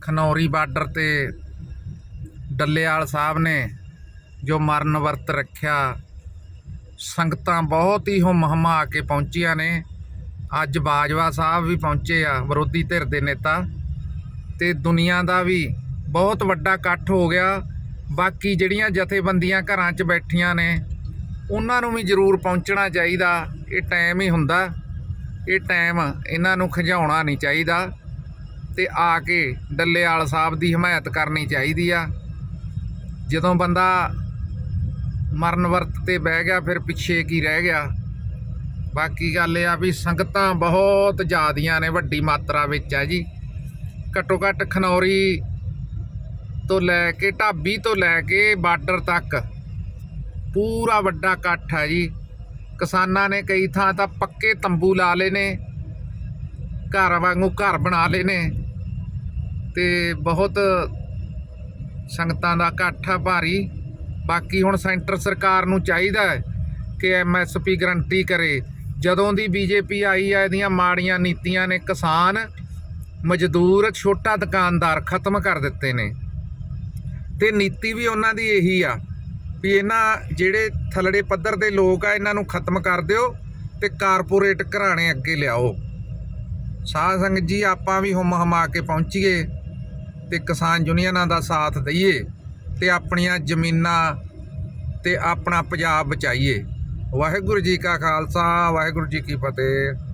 Khanauri border ਤੇ ਡੱਲੇਵਾਲ ਸਾਹਿਬ ਨੇ ਜੋ ਮਰਨ ਵਰਤ ਰੱਖਿਆ, ਸੰਗਤਾਂ ਬਹੁਤ ਹੀ ਹੁਮ ਹਮਾ ਕੇ ਪਹੁੰਚੀਆਂ ਨੇ। ਅੱਜ ਬਾਜਵਾ ਸਾਹਿਬ ਵੀ ਪਹੁੰਚੇ ਆ, ਵਿਰੋਧੀ ਧਿਰ ਦੇ ਨੇਤਾ। ਤੇ ਦੁਨੀਆ ਦਾ ਵੀ ਬਹੁਤ ਵੱਡਾ ਇਕੱਠ ਹੋ ਗਿਆ। ਬਾਕੀ ਜਿਹੜੀਆਂ ਜਥੇਬੰਦੀਆਂ ਘਰਾਂ 'ਚ ਬੈਠੀਆਂ ਨੇ, ਉਹਨਾਂ ਨੂੰ ਵੀ ਜ਼ਰੂਰ ਪਹੁੰਚਣਾ ਚਾਹੀਦਾ। ਇਹ ਟਾਈਮ ਹੀ ਹੁੰਦਾ। ਇਹ ਟਾਈਮ ਇਹਨਾਂ ਨੂੰ ਖਿਜਾਉਣਾ ਨਹੀਂ ਚਾਹੀਦਾ। ਤੇ ਆ ਕੇ ਡੱਲੇਵਾਲ ਸਾਹਿਬ ਦੀ ਹਮਾਇਤ ਕਰਨੀ ਚਾਹੀਦੀ ਆ। ਜਦੋਂ ਬੰਦਾ ਮਰਨ ਵਰਤ ਤੇ ਬਹਿ ਗਿਆ, ਫਿਰ ਪਿੱਛੇ ਕੀ ਰਹਿ ਗਿਆ? ਬਾਕੀ ਗੱਲ ਇਹ ਆ ਵੀ ਸੰਗਤਾਂ ਬਹੁਤ ਜ਼ਿਆਦੀਆਂ ਨੇ, ਵੱਡੀ ਮਾਤਰਾ ਵਿੱਚ ਆ ਜੀ। ਘੱਟੋ ਘੱਟ ਖਨੌਰੀ ਤੋਂ ਲੈ ਕੇ, ਢਾਬੀ ਤੋਂ ਲੈ ਕੇ ਬਾਰਡਰ ਤੱਕ ਪੂਰਾ ਵੱਡਾ ਇਕੱਠ ਹੈ ਜੀ। ਕਿਸਾਨਾਂ ਨੇ ਕਈ ਥਾਂ ਤਾਂ ਪੱਕੇ ਤੰਬੂ ਲਾ ਲਏ ਨੇ, ਘਰ ਵਾਂਗੂ ਘਰ ਬਣਾ ਲਏ ਨੇ। ਤੇ ਬਹੁਤ ਸੰਗਤਾਂ ਦਾ ਇਕੱਠ ਆ, ਭਾਰੀ। ਬਾਕੀ ਹੁਣ ਸੈਂਟਰ ਸਰਕਾਰ ਨੂੰ ਚਾਹੀਦਾ ਹੈ ਕਿ ਐਮਐਸਪੀ ਗਰੰਟੀ ਕਰੇ। ਜਦੋਂ ਦੀ ਬੀਜੇਪੀ ਆਈ ਹੈ ਇਹਦੀਆਂ ਮਾੜੀਆਂ ਨੀਤੀਆਂ ਨੇ ਕਿਸਾਨ ਮਜ਼ਦੂਰ ਛੋਟਾ ਦੁਕਾਨਦਾਰ ਖਤਮ ਕਰ ਦਿੱਤੇ ਨੇ। ਤੇ ਨੀਤੀ ਵੀ ਉਹਨਾਂ ਦੀ ਇਹੀ ਆ ਵੀ ਇਹਨਾਂ ਜਿਹੜੇ ਥੱਲੜੇ ਪੱਧਰ ਦੇ ਲੋਕ ਆ, ਇਹਨਾਂ ਨੂੰ ਖਤਮ ਕਰ ਦਿਓ ਤੇ ਕਾਰਪੋਰੇਟ ਘਰਾਣੇ ਅੱਗੇ ਲਿਆਓ। ਸਾਧ ਸੰਗਤ ਜੀ, ਆਪਾਂ ਵੀ ਹੁਮ ਹਮਾ ਕੇ ਪਹੁੰਚੀਏ। ਤੇ ਕਿਸਾਨ ਯੂਨੀਅਨਾਂ ਦਾ ਸਾਥ ਦਈਏ ਤੇ ਆਪਣੀਆਂ ਜ਼ਮੀਨਾਂ ਤੇ ਆਪਣਾ ਪੰਜਾਬ ਬਚਾਈਏ। ਵਾਹਿਗੁਰੂ ਜੀ ਕਾ ਖਾਲਸਾ, ਵਾਹਿਗੁਰੂ ਜੀ ਕੀ ਫਤਿਹ।